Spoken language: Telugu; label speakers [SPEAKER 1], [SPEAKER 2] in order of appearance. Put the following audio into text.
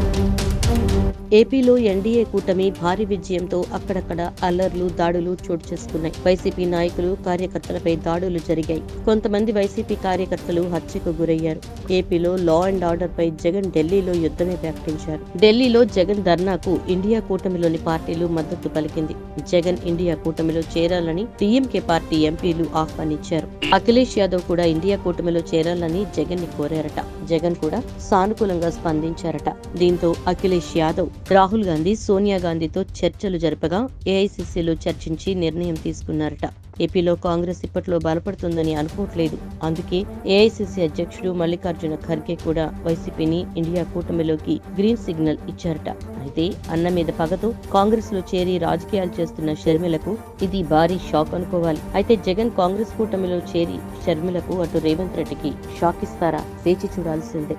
[SPEAKER 1] thank you ఏపీలో ఎన్డీఏ కూటమి భారీ విజయంతో అక్కడక్కడ అల్లర్లు దాడులు చోటు చేసుకున్నాయి. వైసీపీ నాయకులు కార్యకర్తలపై దాడులు జరిగాయి. కొంతమంది వైసీపీ కార్యకర్తలు హత్యకు గురయ్యారు. ఏపీలో లా అండ్ ఆర్డర్ పై జగన్ ఢిల్లీలో యుద్ధమే ప్రకటించారు. ఢిల్లీలో జగన్ ధర్నాకు ఇండియా కూటమిలోని పార్టీలు మద్దతు పలికింది. జగన్ ఇండియా కూటమిలో చేరాలని డీఎంకే పార్టీ ఎంపీలు ఆహ్వానించారు. అఖిలేష్ యాదవ్ కూడా ఇండియా కూటమిలో చేరాలని జగన్ని కోరారట. జగన్ కూడా సానుకూలంగా స్పందించారట. దీంతో అఖిలేష్ యాదవ్ రాహుల్ గాంధీ సోనియా గాంధీతో చర్చలు జరపగా ఏఐసిసిలో చర్చించి నిర్ణయం తీసుకున్నారట. ఏపీలో కాంగ్రెస్ ఇప్పట్లో బలపడుతుందని అనుకోవట్లేదు. అందుకే ఏఐసిసి అధ్యక్షుడు మల్లికార్జున ఖర్గే కూడా వైసీపీని ఇండియా కూటమిలోకి గ్రీన్ సిగ్నల్ ఇచ్చారట. అయితే అన్న మీద పగతో కాంగ్రెస్లో చేరి రాజకీయాలు చేస్తున్న షర్మిలకు ఇది భారీ షాక్ అనుకోవాలి. అయితే జగన్ కాంగ్రెస్ కూటమిలో చేరి షర్మిలకు అటు రేవంత్ రెడ్డికి షాక్ ఇస్తారా? వేచి చూడాల్సిందే.